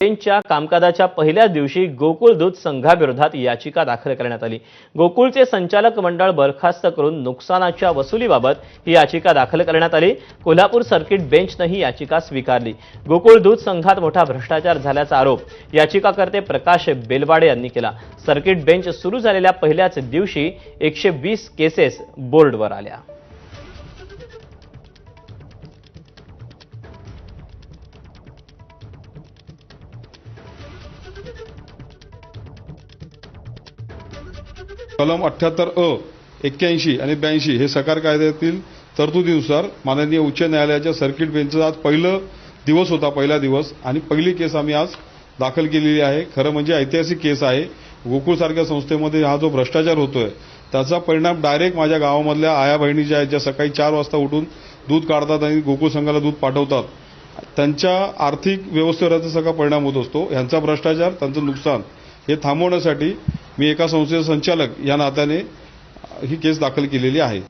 च्या कामकाजाच्या पहिल्याच दिवशी गोकुळ दूध संघाविरोधात याचिका दाखल करण्यात आली. गोकुळचे संचालक मंडळ बरखास्त करून नुकसानाच्या वसुलीबाबत ही याचिका दाखल करण्यात आली. कोल्हापूर सर्किट बेंचनं ही याचिका स्वीकारली. गोकुळ दूध संघात मोठा भ्रष्टाचार झाल्याचा आरोप याचिकाकर्ते प्रकाश बेलवाडे यांनी केला. सर्किट बेंच सुरू झालेल्या पहिल्याच दिवशी एकशे वीस केसेस बोर्डवर आल्या. कलम अठ्याहत्तर अ एक्क्याऐंशी आणि ब्याऐंशी हे सकार कायद्यातील तरतुदीनुसार माननीय उच्च न्यायालयाच्या सर्किट बेंचचा आज पहिलं दिवस होता पहिला दिवस. आणि पहिली केस आम्ही आज दाखल केलेली आहे. खरं म्हणजे ऐतिहासिक केस आहे. गोकुळसारख्या संस्थेमध्ये हा जो भ्रष्टाचार होतोय त्याचा परिणाम डायरेक्ट माझ्या गावामधल्या आया बहिणी ज्या आहेत ज्या सकाळी चार वाजता उठून दूध काढतात आणि गोकुळ संघाला दूध पाठवतात. त्यांच्या आर्थिक व्यवस्थेवर याचा सगळा परिणाम होत असतो ह्यांचा भ्रष्टाचार त्यांचं नुकसान हे थांबवण्यासाठी मी एका संस्थेचा संचालक या नात्याने ही केस दाखल केलेली आहे.